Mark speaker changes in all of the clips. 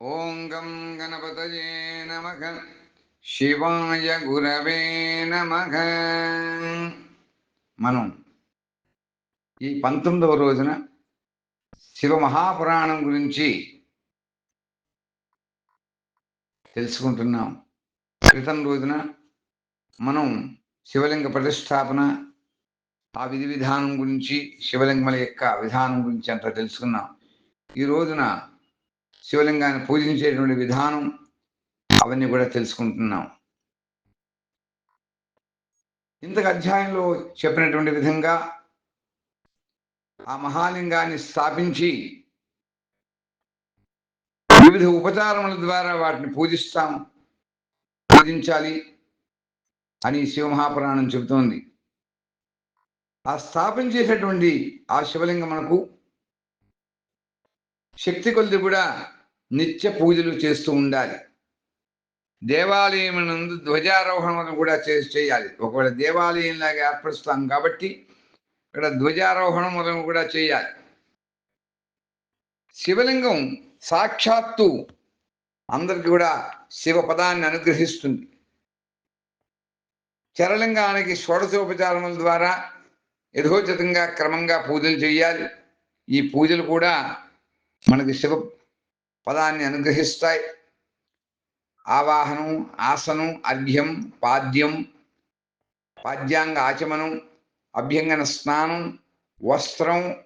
Speaker 1: ఓం గం గణపతయే నమః. శివాయ గురవే నమః. మనం ఈ పంతొమ్మిదవ రోజున శివ మహాపురాణం గురించి తెలుసుకుంటున్నాం. క్రితం రోజున మనం శివలింగ ప్రతిష్టాపన ఆ విధి విధానం గురించి శివలింగముల యొక్క విధానం గురించి అంతా తెలుసుకున్నాం. ఈ రోజున శివలింగాన్ని పూజించేటువంటి విధానం అవన్నీ కూడా తెలుసుకుంటున్నాం. ఇంతకు అధ్యాయంలో చెప్పినటువంటి విధంగా ఆ మహాలింగాన్ని స్థాపించి వివిధ ఉపచారముల ద్వారా వాటిని పూజిస్తాం పూజించాలి అని శివమహాపురాణం చెబుతోంది. ఆ స్థాపించేటటువంటి ఆ శివలింగం మనకు శక్తి కొలిది కూడా నిత్య పూజలు చేస్తూ ఉండాలి. దేవాలయం నందు ధ్వజారోహణలు కూడా చేసి చేయాలి. ఒకవేళ దేవాలయంలాగా ఏర్పరుస్తాం కాబట్టి ఇక్కడ ధ్వజారోహణములను కూడా చేయాలి. శివలింగం సాక్షాత్తు అందరికి కూడా శివ పదాన్ని అనుగ్రహిస్తుంది. చరలింగానికి షోడశోపచారముల ద్వారా యథోచితంగా క్రమంగా పూజలు చేయాలి. ఈ పూజలు కూడా మనకి శివ పదాన్ని అనుగ్రహిస్తాయి. ఆవాహనం ఆసనం అర్ఘ్యం పాద్యం పాద్యాంగ ఆచమనం అభ్యంగన స్నానం వస్త్రం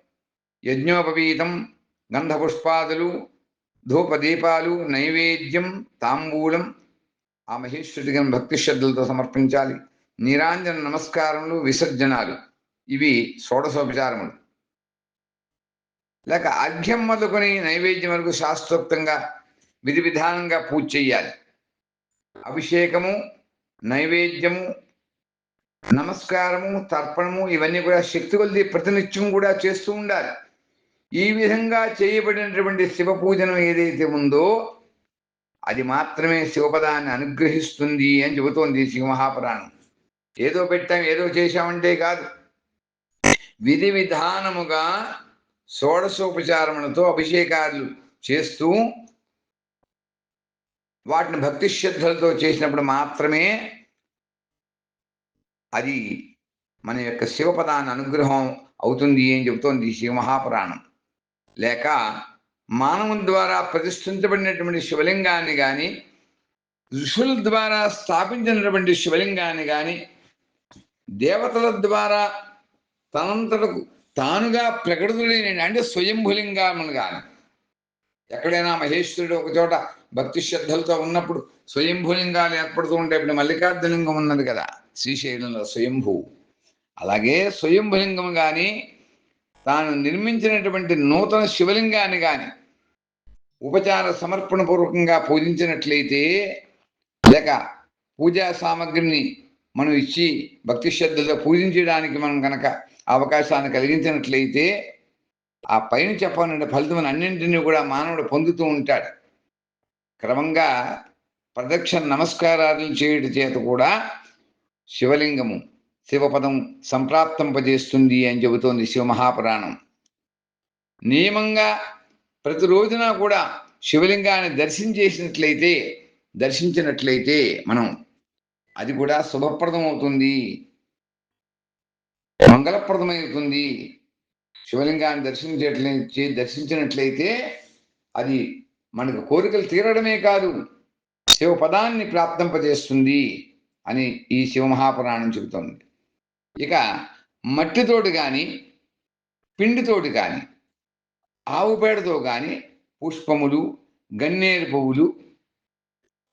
Speaker 1: యజ్ఞోపవీతం గంధపుష్పాదులు ధూపదీపాలు నైవేద్యం తాంబూలం ఆ మహేశ్వరుడికి భక్తి శ్రద్ధలతో సమర్పించాలి. నీరాంజన నమస్కారములు విసర్జనాలు. ఇవి షోడశోపచారములు. లేక అర్ఘ్యం మొదలుకొని నైవేద్యం వరకు శాస్త్రోక్తంగా విధి విధానంగా పూజ చేయాలి అభిషేకము నైవేద్యము నమస్కారము తర్పణము ఇవన్నీ కూడా శక్తి కొలిది ప్రతినిత్యం కూడా చేస్తూ ఉండాలి. ఈ విధంగా చేయబడినటువంటి శివ పూజనం ఏదైతే ఉందో అది మాత్రమే శివపదాన్ని అనుగ్రహిస్తుంది అని చెబుతోంది శివమహాపురాణం ఏదో పెట్టాం ఏదో చేశామంటే కాదు. విధి విధానముగా షోడశోపచారములతో అభిషేకాలు చేస్తూ వాటిని భక్తి శ్రద్ధలతో చేసినప్పుడు మాత్రమే అది మన యొక్క శివపదాన్ని అనుగ్రహం అవుతుంది అని చెబుతోంది శివ మహాపురాణం. లేక మానవుల ద్వారా ప్రతిష్ఠించబడినటువంటి శివలింగాన్ని కానీ ఋషుల ద్వారా స్థాపించినటువంటి శివలింగాన్ని కానీ దేవతల ద్వారా తనంతటకు తానుగా ప్రకృతుడైన అంటే స్వయంభులింగములు కానీ ఎక్కడైనా మహేశ్వరుడు ఒక చోట భక్తి శ్రద్ధలతో ఉన్నప్పుడు స్వయంభూలింగాలు ఏర్పడుతూ ఉంటాయి ఇప్పుడు మల్లికార్జులింగం ఉన్నది కదా శ్రీశైలంలో స్వయంభూ. అలాగే స్వయంభులింగం కానీ తాను నిర్మించినటువంటి నూతన శివలింగాన్ని కానీ ఉపచార సమర్పణ పూర్వకంగా పూజించినట్లయితే లేక పూజా సామగ్రిని మనం ఇచ్చి భక్తి శ్రద్ధతో పూజించడానికి మనం కనుక అవకాశాన్ని కలిగించినట్లయితే ఆ పైన చెప్పాలంటే ఫలితం అన్నింటినీ కూడా మానవుడు పొందుతూ ఉంటాడు. క్రమంగా ప్రదక్షిణ నమస్కారాలు చేయడం చేత కూడా శివలింగము శివపదం సంప్రాప్తింపజేస్తుంది అని చెబుతోంది శివమహాపురాణం. నియమంగా ప్రతిరోజున కూడా శివలింగాన్ని దర్శించేసినట్లయితే దర్శించినట్లయితే మనం అది కూడా శుభప్రదం అవుతుంది మంగళప్రదమవుతుంది శివలింగాన్ని దర్శించేట్లయితే దర్శించినట్లయితే అది మనకు కోరికలు తీరడమే కాదు. శివపదాన్ని ప్రాప్తింపజేస్తుంది అని ఈ శివమహాపురాణం చెబుతోంది. ఇక మట్టితోటి కానీ పిండితోటి కానీ ఆవు పేడతో కానీ పుష్పములు గన్నేరు పువ్వులు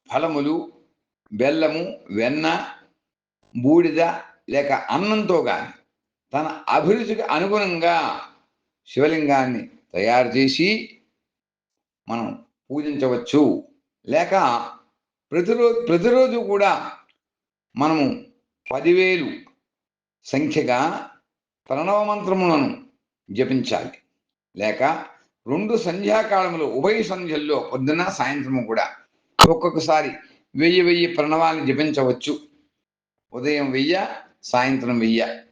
Speaker 1: ఫలములు బెల్లము వెన్న బూడిద లేక అన్నంతో కానీ తన అభిరుచికి అనుగుణంగా శివలింగాన్ని తయారు చేసి మనం పూజించవచ్చు. లేక ప్రతిరోజు ప్రతిరోజు కూడా మనము పదివేలు సంఖ్యగా ప్రణవ మంత్రములను జపించాలి. లేక రెండు సంధ్యాకాలములు ఉభయ సంధ్యల్లో పొద్దున సాయంత్రము కూడా ఒక్కొక్కసారి వెయ్యి వెయ్యి ప్రణవాన్ని జపించవచ్చు. ఉదయం వెయ్య సాయంత్రం వెయ్య.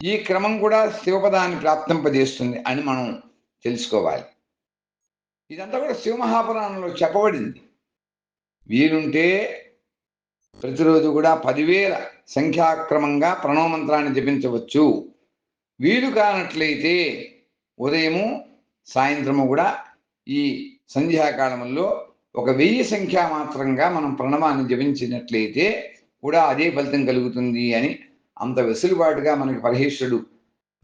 Speaker 1: ఈ క్రమం కూడా శివపదాన్ని ప్రాప్తింపజేస్తుంది అని మనం తెలుసుకోవాలి. ఇదంతా కూడా శివమహాపురాణంలో చెప్పబడింది. వీలుంటే ప్రతిరోజు కూడా పదివేల సంఖ్యాక్రమంగా ప్రణవమంత్రాన్ని జపించవచ్చు. వీలు కానట్లయితే ఉదయము సాయంత్రము కూడా ఈ సంధ్యాకాలంలో ఒక వెయ్యి సంఖ్య మాత్రంగా మనం ప్రణవాన్ని జపించినట్లయితే కూడా అదే ఫలితం కలుగుతుంది అని అంత వెసులుబాటుగా మనకి పరహేశ్వరుడు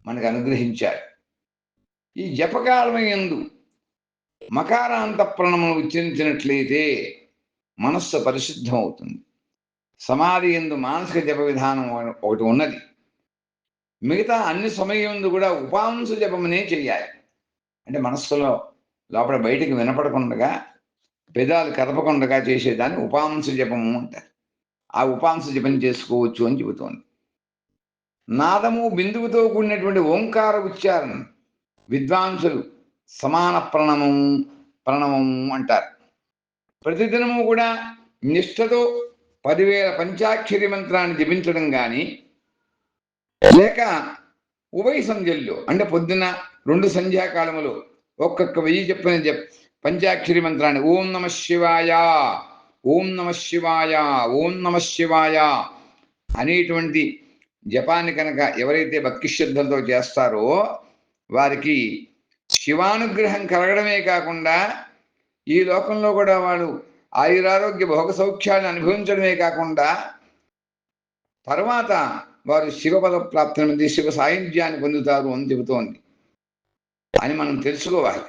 Speaker 1: మనకు అనుగ్రహించారు. ఈ జపకాలం ఎందు మకారాంత ప్రణమును ఉచ్చరించినట్లయితే మనస్సు పరిశుద్ధం అవుతుంది సమాధి ఎందు మానసిక జప విధానం ఒకటి ఉన్నది. మిగతా అన్ని సమయం కూడా ఉపాంశ జపమనే చేయాలి. అంటే మనస్సులో లోపల బయటికి వినపడకుండా పెదాలు కదపకుండా చేసేదాన్ని ఉపాంశ జపము అంటారు. ఆ ఉపాంశ జపం చేసుకోవచ్చు అని చెబుతోంది. నాదము బిందువుతో కూడినటువంటి ఓంకార ఉచ్చారణ. విద్వాంసులు సమాన ప్రణమం ప్రణమం అంటారు. ప్రతిదినము కూడా నిష్ఠతో పదివేల పంచాక్షరి మంత్రాన్ని జపించడం కానీ లేక ఉభయ సంధ్యల్లో అంటే పొద్దున రెండు సంధ్యాకాలములో ఒక్కొక్క వెయ్యి చెప్పిన జప్ పంచాక్షరి మంత్రాన్ని ఓం నమ శివాయ ఓం నమ శివాయ ఓం నమ శివాయ అనేటువంటి జపాన్ని కనుక ఎవరైతే భక్తి శ్రద్ధలతో చేస్తారో వారికి శివానుగ్రహం కలగడమే కాకుండా ఈ లోకంలో కూడా వాళ్ళు ఆయురారోగ్య భోగ సౌఖ్యాన్ని అనుభవించడమే కాకుండా తర్వాత వారు శివపద ప్రాప్తిని పొంది శివ సాయుధ్యాన్ని పొందుతారు అని చెబుతోంది. అని మనం తెలుసుకోవాలి.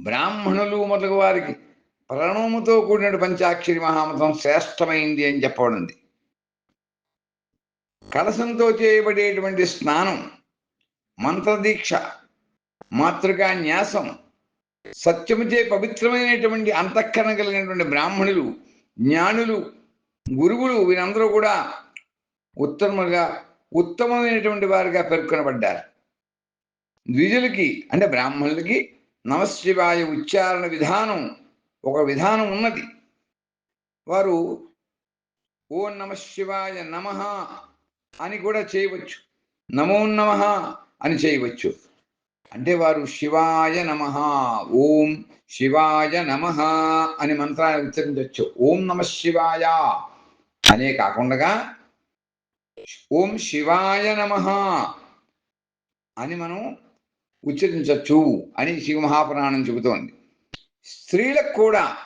Speaker 1: బ్రాహ్మణులు మొదలగు వారికి ప్రణవముతో కూడిన పంచాక్షరి మహామతం శ్రేష్టమైంది అని చెప్పబడింది. కలసంతో చేయబడేటువంటి స్నానం మంత్రదీక్ష మాతృకా న్యాసం సత్యముచే పవిత్రమైనటువంటి అంతఃకరణ కలిగినటువంటి బ్రాహ్మణులు జ్ఞానులు గురువులు వీరందరూ కూడా ఉత్తమగా ఉత్తమమైనటువంటి వారిగా పేర్కొనబడ్డారు. ద్విజులకి అంటే బ్రాహ్మణులకి నమశివాయ ఉచ్చారణ విధానం ఒక విధానం ఉన్నది. వారు ఓ నమ శివాయ నమ అని కూడా చేయవచ్చు. నమో నమ అని చేయవచ్చు. అంటే వారు శివాయ నమ ఓం శివాయ నమ అని మంత్రాన్ని ఉచ్చరించవచ్చు. ఓం నమ శివాయ అనే కాకుండా ఓం శివాయ నమ అని మనం ఉచ్చరించవచ్చు అని శివమహాపురాణం చెబుతోంది. స్త్రీలకు కూడా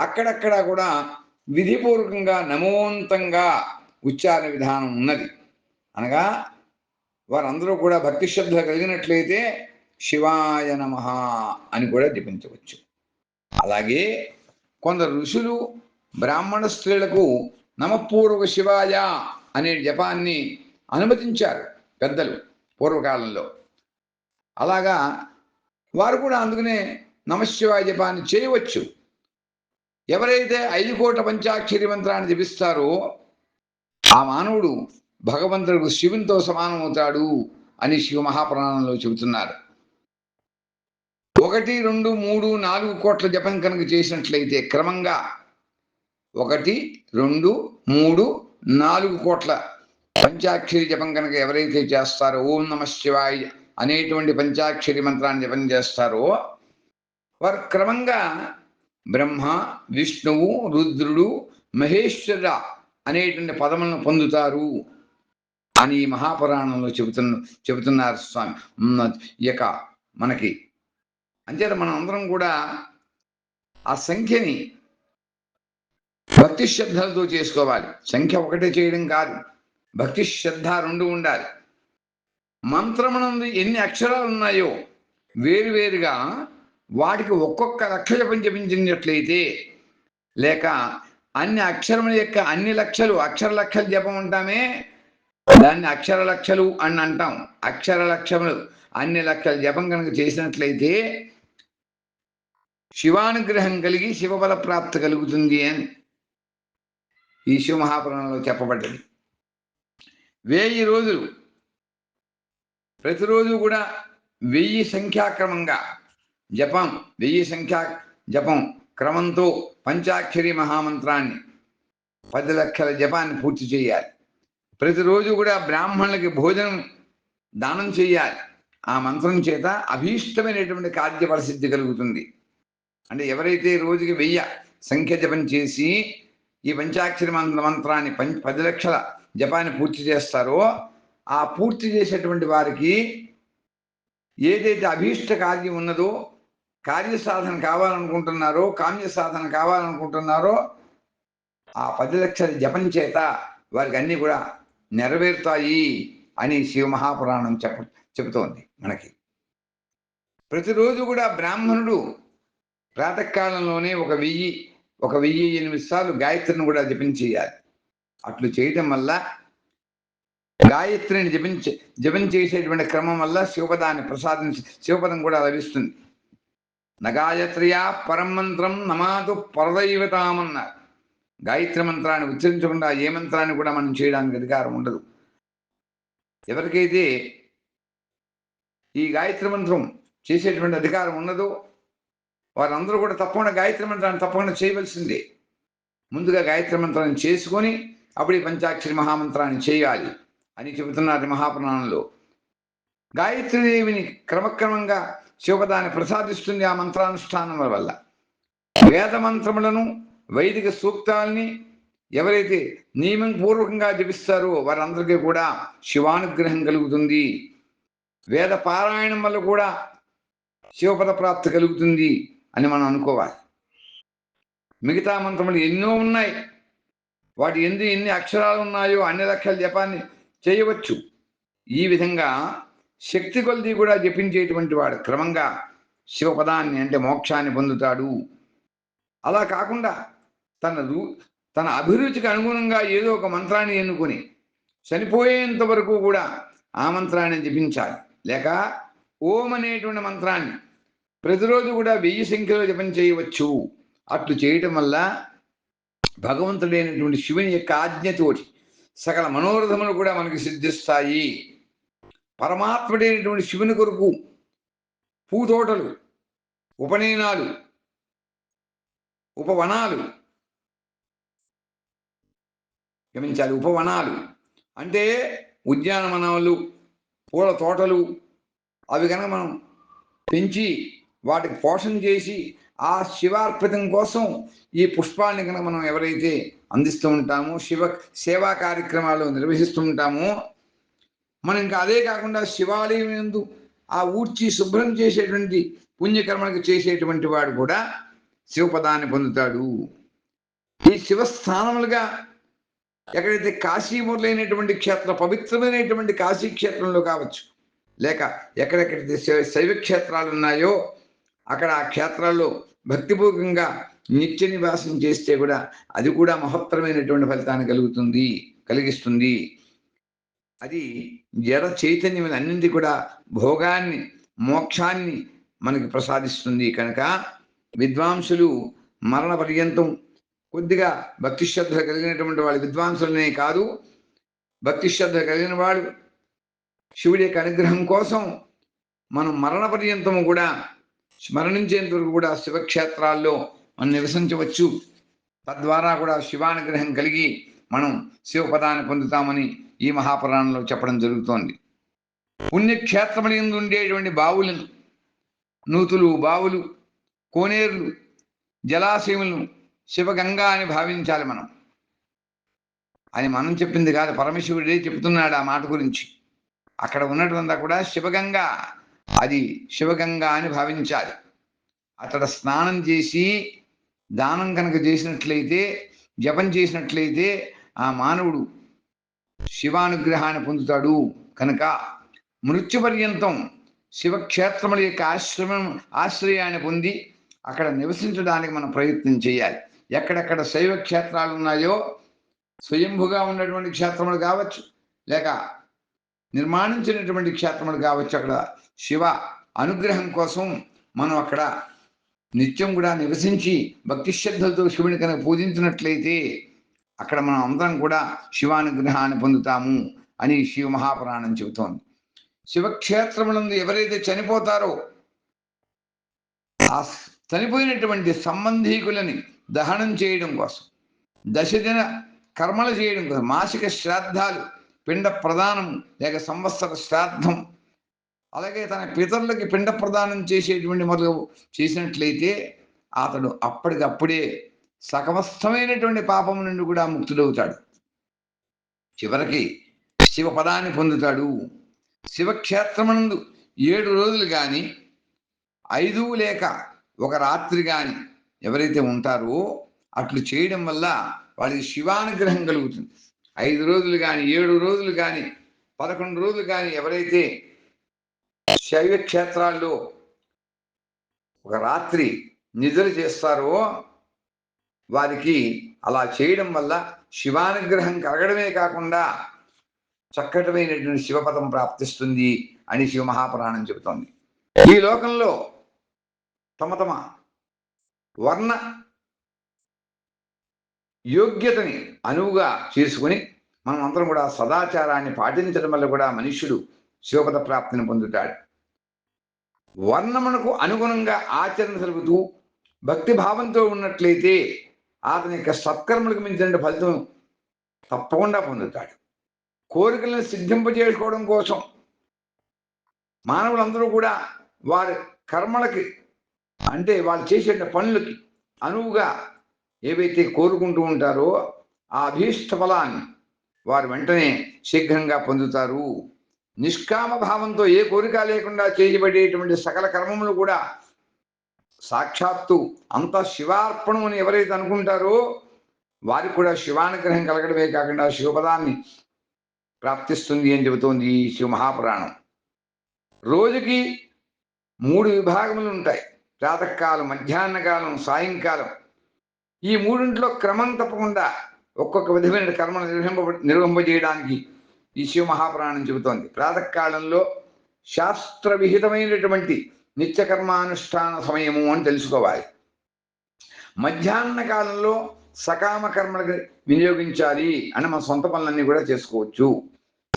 Speaker 1: అక్కడక్కడ కూడా విధిపూర్వకంగా నమోంతంగా ఉచ్చారణ విధానం ఉన్నది. అనగా వారందరూ కూడా భక్తి శ్రద్ధ కలిగినట్లయితే శివాయ నమ అని కూడా జపించవచ్చు. అలాగే కొందరు ఋషులు బ్రాహ్మణ స్త్రీలకు నమపూర్వక శివాయ అనే జపాన్ని అనుమతించారు పెద్దలు పూర్వకాలంలో. అలాగా వారు కూడా అందుకనే నమశివాయ జపాన్ని చేయవచ్చు. ఎవరైతే ఐదు కోట్ల పంచాక్షరి మంత్రాన్ని జపిస్తారో ఆ మానవుడు భగవంతుడు శివునితో సమానమవుతాడు అని శివ మహాపురాణంలో చెబుతున్నారు. ఒకటి రెండు మూడు నాలుగు కోట్ల జపం కనుక చేసినట్లయితే క్రమంగా ఒకటి రెండు మూడు నాలుగు కోట్ల పంచాక్షరి జపం కనుక ఎవరైతే చేస్తారో ఓం నమ శివాయ అనేటువంటి పంచాక్షరి మంత్రాన్ని జపం చేస్తారో వారు క్రమంగా బ్రహ్మ విష్ణువు రుద్రుడు మహేశ్వర అనేటువంటి పదములను పొందుతారు. అని మహాపురాణంలో చెబుతున్న చెబుతున్నారు స్వామి. ఈ యొక్క మనకి అంచేత మనం అందరం కూడా ఆ సంఖ్యని భక్తి శ్రద్ధలతో చేసుకోవాలి. సంఖ్య ఒకటే చేయడం కాదు. భక్తి శ్రద్ధ రెండు ఉండాలి. మంత్రమునందు ఎన్ని అక్షరాలు ఉన్నాయో వేరువేరుగా వాటికి ఒక్కొక్క లక్ష జపం జపించినట్లయితే లేక అన్ని అక్షరముల యొక్క అన్ని లక్షలు అక్షర లక్షలు జపం ఉంటామే. దాన్ని అక్షర లక్షలు అని అంటాం. అక్షర లక్షములు అన్ని లక్షల జపం కనుక చేసినట్లయితే శివానుగ్రహం కలిగి శివబల ప్రాప్తి కలుగుతుంది అని ఈ శివమహాపురాణంలో చెప్పబడ్డది. వెయ్యి రోజులు ప్రతిరోజు కూడా వెయ్యి సంఖ్యాక్రమంగా జపం వెయ్యి సంఖ్యా జపం క్రమంతో పంచాక్షరి మహామంత్రాన్ని పది లక్షల జపాన్ని పూర్తి చేయాలి. ప్రతిరోజు కూడా బ్రాహ్మణులకి భోజనం దానం చేయాలి. ఆ మంత్రం చేత అభీష్టమైనటువంటి కార్య పరిసిద్ధి కలుగుతుంది. అంటే ఎవరైతే రోజుకి వెయ్య సంఖ్య జపం చేసి ఈ పంచాక్షరి మంత్ర మంత్రాన్ని పం పది లక్షల జపాన్ని పూర్తి చేస్తారో ఆ పూర్తి చేసేటువంటి వారికి ఏదైతే అభీష్ట కార్యం ఉన్నదో కార్యసాధన కావాలనుకుంటున్నారో కామ్య సాధన కావాలనుకుంటున్నారో ఆ పది లక్షల జపం చేత వారికి అన్నీ కూడా నెరవేరుతాయి అని శివ మహాపురాణం చెప్ప చెబుతోంది మనకి. ప్రతిరోజు కూడా బ్రాహ్మణుడు ప్రాతకాలంలోనే ఒక వెయ్యి ఒక వెయ్యి ఎనిమిది సార్లు గాయత్రిని కూడా జపించేయాలి అట్లు చేయటం వల్ల గాయత్రిని జపించే జపం చేసేటువంటి క్రమం వల్ల శివపదాన్ని ప్రసాదించి శివపదం కూడా లభిస్తుంది. నగాయత్రియా పరం మంత్రం నమాదు పరదైవతామన్నారు. గాయత్రి మంత్రాన్ని ఉచ్చరించకుండా ఏ మంత్రాన్ని కూడా మనం చేయడానికి అధికారం ఉండదు. ఎవరికైతే ఈ గాయత్రి మంత్రం చేసేటువంటి అధికారం ఉన్నదో వారందరూ కూడా తప్పకుండా గాయత్రి మంత్రాన్ని తప్పకుండా చేయవలసిందే. ముందుగా గాయత్రి మంత్రాన్ని చేసుకొని అప్పుడు ఈ పంచాక్షరి మహామంత్రాన్ని చేయాలి అని చెబుతున్నారు మహాపురాణంలో. గాయత్రీదేవిని క్రమక్రమంగా శివపదాన్ని ప్రసాదిస్తుంది ఆ మంత్రానుష్ఠానం వల్ల. వేద మంత్రములను వైదిక సూక్తాల్ని ఎవరైతే నియమం పూర్వకంగా జపిస్తారో వారందరికీ కూడా శివానుగ్రహం కలుగుతుంది. వేద పారాయణం వల్ల కూడా శివపద ప్రాప్తి కలుగుతుంది అని మనం అనుకోవాలి. మిగతా మంత్రములు ఎన్నో ఉన్నాయి. వాటి ఎందు ఎన్ని అక్షరాలు ఉన్నాయో అన్ని లక్షల జపాన్ని చేయవచ్చు. ఈ విధంగా శక్తి కొలది కూడా జపించేటువంటి వాడు క్రమంగా శివపదాన్ని అంటే మోక్షాన్ని పొందుతాడు. అలా కాకుండా తన రూ తన అభిరుచికి అనుగుణంగా ఏదో ఒక మంత్రాన్ని ఎన్నుకొని చనిపోయేంత వరకు కూడా ఆ మంత్రాన్ని జపించాలి. లేక ఓం అనేటువంటి మంత్రాన్ని ప్రతిరోజు కూడా వెయ్యి సంఖ్యలో జపం చేయవచ్చు. అట్లు చేయటం వల్ల భగవంతుడైనటువంటి శివుని యొక్క ఆజ్ఞతోటి సకల మనోరథములు కూడా మనకి సిద్ధిస్తాయి. పరమాత్ముడైనటువంటి శివుని కొరకు పూతోటలు ఉపనయనాలు ఉపవనాలు గమనించాలి ఉపవనాలు. అంటే ఉద్యానవనాలు పూల తోటలు అవి కనుక మనం పెంచి వాటికి పోషణ చేసి ఆ శివార్పితం కోసం ఈ పుష్పాన్ని కనుక మనం ఎవరైతే అందిస్తూ ఉంటామో శివ సేవా కార్యక్రమాలు నిర్వహిస్తూ ఉంటామో మనం ఇంకా అదే కాకుండా శివాలయం ఎందు ఆ ఊడ్చి శుభ్రం చేసేటువంటి పుణ్యకర్మలకు చేసేటువంటి వాడు కూడా శివపదాన్ని పొందుతాడు. ఈ శివస్థానములుగా ఎక్కడైతే కాశీ మొదలైనటువంటి క్షేత్ర పవిత్రమైనటువంటి కాశీ క్షేత్రంలో కావచ్చు లేక ఎక్కడెక్కడైతే శైవ శైవ క్షేత్రాలు ఉన్నాయో అక్కడ ఆ క్షేత్రాల్లో భక్తిపూర్వకంగా నిత్య నివాసం చేస్తే కూడా అది కూడా మహత్తరమైనటువంటి ఫలితాన్ని కలుగుతుంది కలిగిస్తుంది. అది జడ చైతన్యం అన్నింటి కూడా భోగాన్ని మోక్షాన్ని మనకి ప్రసాదిస్తుంది. కనుక విద్వాంసులు మరణ పర్యంతం కొద్దిగా భక్తి శ్రద్ధ కలిగినటువంటి వాళ్ళ విద్వాంసులనే కాదు. భక్తి శ్రద్ధ కలిగిన వాడు శివుడి యొక్క అనుగ్రహం కోసం మనం మరణ పర్యంతము కూడా స్మరణించేంత వరకు కూడా శివక్షేత్రాల్లో మనం నివసించవచ్చు. తద్వారా కూడా శివానుగ్రహం కలిగి మనం శివపదాన్ని పొందుతామని ఈ మహాపురాణంలో చెప్పడం జరుగుతోంది. పుణ్యక్షేత్రములందు ఉండేటువంటి బావులను నూతులు బావులు కోనేరులు జలాశయములను శివగంగా అని భావించాలి మనం. అని మనం చెప్పింది కాదు పరమశివుడే చెప్తున్నాడు ఆ మాట గురించి. అక్కడ ఉన్నటువంతా కూడా శివగంగా అది శివగంగా అని భావించాలి. అక్కడ స్నానం చేసి దానం కనుక చేసినట్లయితే జపం చేసినట్లయితే ఆ మానవుడు శివానుగ్రహాన్ని పొందుతాడు కనుక. మృత్యు పర్యంతం శివక్షేత్రముల యొక్క ఆశ్రమం ఆశ్రయాన్ని పొంది అక్కడ నివసించడానికి మనం ప్రయత్నం చేయాలి. ఎక్కడెక్కడ శైవ క్షేత్రాలు ఉన్నాయో స్వయంభుగా ఉన్నటువంటి క్షేత్రములు కావచ్చు లేక నిర్మాణించినటువంటి క్షేత్రములు కావచ్చు అక్కడ శివ అనుగ్రహం కోసం మనం అక్కడ నిత్యం కూడా నివసించి భక్తి శ్రద్ధలతో శివుని కనుక పూజించినట్లయితే అక్కడ మనం అందరం కూడా శివానుగ్రహాన్ని పొందుతాము అని శివ మహాపురాణం చెబుతోంది. శివక్షేత్రములందు ఎవరైతే చనిపోతారో ఆ చనిపోయినటువంటి సంబంధీకులని దహనం చేయడం కోసం దశదిన కర్మలు చేయడం కోసం మాసిక శ్రాద్ధాలు పిండ ప్రదానం లేక సంవత్సర శ్రాద్ధం అలాగే తన పితరులకి పిండ ప్రదానం చేసేటువంటి మొదలు చేసినట్లయితే అతడు అప్పటికప్పుడే సకమస్తమైనటువంటి పాపం నుండి కూడా ముక్తుడవుతాడు. చివరికి శివపదాన్ని పొందుతాడు. శివక్షేత్రమునందు ఏడు రోజులు కానీ ఐదు లేక ఒక రాత్రి కానీ ఎవరైతే ఉంటారో అట్లు చేయడం వల్ల వాడికి శివానుగ్రహం కలుగుతుంది. ఐదు రోజులు కానీ ఏడు రోజులు కానీ పదకొండు రోజులు కానీ ఎవరైతే శైవ క్షేత్రాల్లో ఒక రాత్రి నిద్ర చేస్తారో వారికి అలా చేయడం వల్ల శివానుగ్రహం కలగడమే కాకుండా చక్కటమైనటువంటి శివపదం ప్రాప్తిస్తుంది అని శివ మహాపురాణం చెబుతోంది. ఈ లోకంలో తమ తమ వర్ణ యోగ్యతని అనువుగా చేసుకుని మనం అందరం కూడా సదాచారాన్ని పాటించడం వల్ల కూడా మనుష్యుడు శివపద ప్రాప్తిని పొందుతాడు. వర్ణమునకు అనుగుణంగా ఆచరణ జరుగుతూ భక్తి భావంతో ఉన్నట్లయితే అతని యొక్క సత్కర్మలకు మించిన ఫలితం తప్పకుండా పొందుతాడు. కోరికలను సిద్ధింపజేసుకోవడం కోసం మానవులందరూ కూడా వారి కర్మలకి అంటే వాళ్ళు చేసే పనులకి అనువుగా ఏవైతే కోరుకుంటూ ఉంటారో ఆ అభీష్ట ఫలాన్ని వారు వెంటనే శీఘ్రంగా పొందుతారు. నిష్కామ భావంతో ఏ కోరిక లేకుండా చేయబడేటువంటి సకల కర్మములు కూడా సాక్షాత్తు అంత శివార్పణం అని ఎవరైతే అనుకుంటారో వారికి కూడా శివానుగ్రహం కలగడమే కాకుండా శివపదాన్ని ప్రాప్తిస్తుంది అని చెబుతోంది ఈ శివ మహాపురాణం రోజుకి మూడు విభాగములు ఉంటాయి. ప్రాతకాలం మధ్యాహ్న కాలం సాయంకాలం. ఈ మూడింట్లో క్రమం తప్పకుండా ఒక్కొక్క విధమైన కర్మను నిర్వహింప నిర్వహింపజేయడానికి ఈ శివ మహాపురాణం చెబుతోంది. ప్రాతకాలంలో శాస్త్ర విహితమైనటువంటి నిత్యకర్మానుష్ఠాన సమయము అని తెలుసుకోవాలి. మధ్యాహ్న కాలంలో సకామ కర్మలకు వినియోగించాలి అని మన సొంత పనులన్నీ కూడా చేసుకోవచ్చు.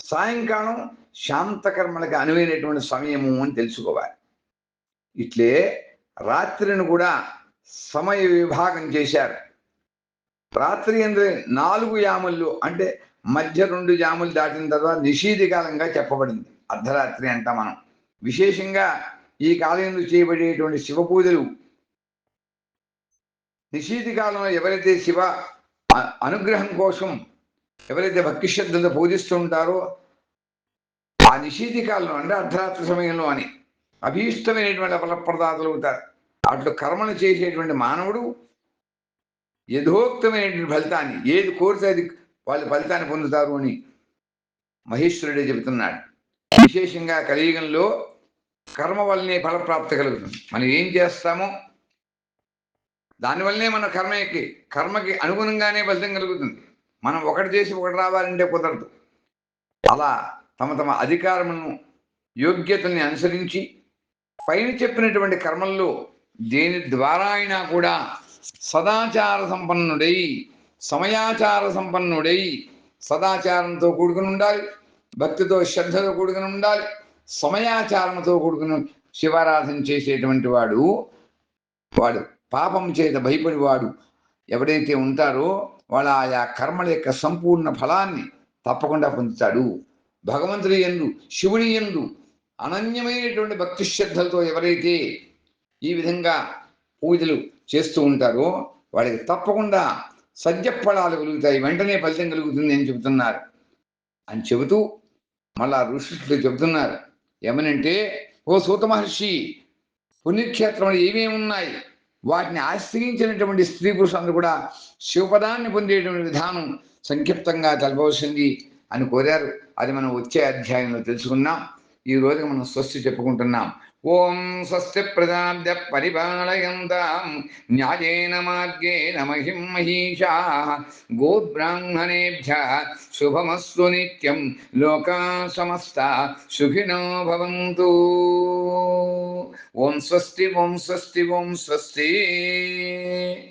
Speaker 1: సాయంకాలం శాంత కర్మలకు అనువైనటువంటి సమయము అని తెలుసుకోవాలి. ఇట్లే రాత్రిని కూడా సమయ విభాగం చేశారు. రాత్రి అంటే నాలుగు యాములు అంటే మధ్య రెండు జాములు దాటిన తర్వాత నిషీధి కాలంగా చెప్పబడింది. అర్ధరాత్రి అంట మనం. విశేషంగా ఈ కాలంలో చేయబడేటువంటి శివ పూజలు. నిషీధి కాలంలో ఎవరైతే శివ అనుగ్రహం కోసం ఎవరైతే భక్తి శ్రద్ధలతో పూజిస్తూ ఉంటారో ఆ నిషీధి కాలంలో అంటే అర్ధరాత్రి సమయంలో అని అభీష్టమైనటువంటి ఫలప్రదాతలు అవుతారు. అట్లు కర్మను చేసేటువంటి మానవుడు యథోక్తమైనటువంటి ఫలితాన్ని ఏది కోరితే అది వాళ్ళు ఫలితాన్ని పొందుతారు అని మహేశ్వరుడే చెబుతున్నాడు. విశేషంగా కలియుగంలో కర్మ వల్లనే ఫలప్రాప్తి కలుగుతుంది. మనం ఏం చేస్తామో దానివల్లనే మన కర్మకి కర్మకి అనుగుణంగానే ఫలితం కలుగుతుంది. మనం ఒకటి చేసి ఒకటి రావాలంటే కుదరదు. అలా తమ తమ అధికారమును యోగ్యతల్ని అనుసరించి పైన చెప్పినటువంటి కర్మల్లో దేని ద్వారా అయినా కూడా సదాచార సంపన్నుడై సమయాచార సంపన్నుడై సదాచారంతో కూడుకుని ఉండాలి భక్తితో శ్రద్ధతో కూడుకుని ఉండాలి సమయాచారంతో కూడుకుని శివారాధన చేసేటువంటి వాడు వాడు పాపం చేత భయపడి వాడు ఎవడైతే ఉంటారో వాళ్ళ ఆయా కర్మల యొక్క సంపూర్ణ ఫలాన్ని తప్పకుండా పొందుతాడు. భగవంతుడి ఎందు శివుని ఎందు అనన్యమైనటువంటి భక్తి శ్రద్ధలతో ఎవరైతే ఈ విధంగా పూజలు చేస్తూ ఉంటారో వాళ్ళకి తప్పకుండా సద్యఫలాలు కలుగుతాయి. వెంటనే ఫలితం కలుగుతుంది అని చెబుతున్నారు. అని చెబుతూ మళ్ళా ఋషులు చెబుతున్నారు. ఏమనంటే ఓ సూత మహర్షి పుణ్యక్షేత్రంలో ఏమేమి ఉన్నాయి? వాటిని ఆశ్రయించినటువంటి స్త్రీ పురుషులందరూ కూడా శివపదాన్ని పొందేటువంటి విధానం సంక్షిప్తంగా తెలపవలసింది అని కోరారు. అది మనం వచ్చే అధ్యాయంలో తెలుసుకున్నాం. ఈ రోజు మనం స్వస్తి చెప్పుకుంటున్నాం. ఓం స్వస్తి ప్రజాభ్య పరిపాలయంతాం. న్యాయేన మార్గేణ మహిం మహిషా. గోబ్రాహ్మణేభ్య శుభమస్సు నిత్యం. లోకా సమస్త సుఖినో భవంతు. ఓం స్వస్తి ఓం స్వస్తి ఓం స్వస్తి.